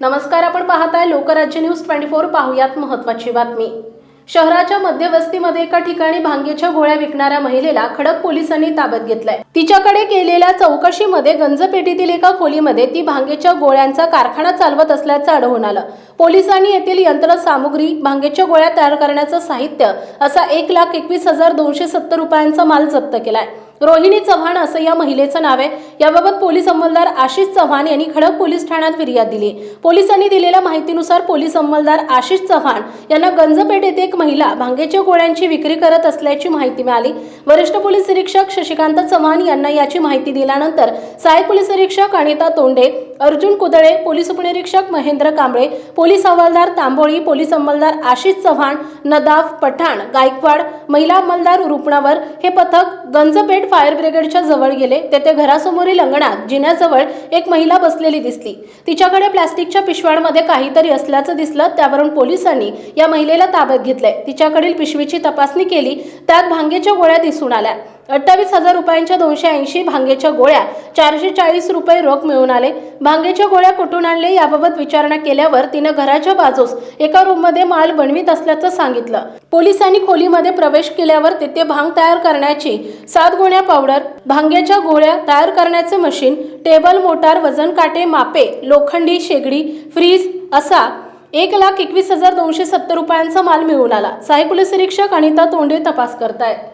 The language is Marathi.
नमस्कार आपण पाहताय लोकराज्य न्यूज ट्वेंटी फोर पाहुयात महत्वाची बातमी. शहराच्या मध्यवस्तीमध्ये एका ठिकाणी भांगेच्या गोळ्या विकणाऱ्या महिलेला खडक पोलिसांनी ताब्यात घेतलाय. तिच्याकडे केलेल्या चौकशीमध्ये गंजपेटीतील एका खोलीमध्ये ती भांगेच्या गोळ्यांचा कारखाना चालवत असल्याचं आढळून आलं. पोलिसांनी येथील यंत्रसामुग्री भांगेच्या गोळ्या तयार करण्याचं साहित्य असा एक लाख एकवीस हजार दोनशे सत्तर रुपयांचा माल जप्त केलाय. रोहिणी चव्हाण असं या महिलेचं नाव आहे. याबाबत पोलीस अंमलदार आशिष चव्हाण यांनी खडक पोलीस ठाण्यात फिर्याद दिली. पोलिसांनी दिलेल्या माहितीनुसार पोलीस अंमलदार आशिष चव्हाण यांना गंजपेठ येथे एक महिला भांगेच्या गोळ्यांची विक्री करत असल्याची माहिती मिळाली. वरिष्ठ पोलीस निरीक्षक शशिकांत चव्हाण यांना याची माहिती दिल्यानंतर सहाय्यक पोलीस निरीक्षक अनिता तोंडे अर्जुन कुदळे पोलीस उपनिरीक्षक महेंद्र कांबळे पोलीस हवालदार तांबोळी पोलीस अंमलदार आशिष चव्हाण नदाफ पठाण गायकवाड महिला अंमलदार रुपणावर हे पथक गंजपेठ फायर ब्रिगेडच्या जवळ गेले तेथे घरासमोरील अंगणात जिन्याजवळ एक महिला बसलेली दिसली. तिच्याकडे प्लास्टिकच्या पिशव्यांमध्ये काहीतरी असल्याचं दिसलं त्यावरून पोलिसांनी या महिलेला ताब्यात घेतलंय. तिच्याकडील पिशवीची तपासणी केली त्यात भांगेच्या गोळ्या दिसून आल्या. अठ्ठावीस हजार रुपयांच्या दोनशे ऐंशी भांगेच्या गोळ्या चारशे चाळीस रुपये रोख मिळून आले. भांगेच्या गोळ्या कुठून आणले याबाबत विचारणा केल्यावर तिनं घराच्या बाजूस एका रूममध्ये माल बनवीत असल्याचं सांगितलं. पोलिसांनी खोलीमध्ये प्रवेश केल्यावर तेथे भांग तयार करण्याची सात गोण्या पावडर भांग्याच्या गोळ्या तयार करण्याचे मशीन टेबल मोटार वजन काटे मापे लोखंडी शेगडी फ्रीज असा एक लाख एकवीस हजार दोनशे सत्तर रुपयांचा माल मिळून आला. सहाय्यक पोलीस निरीक्षक अनिता तोंडे तपास करतायत.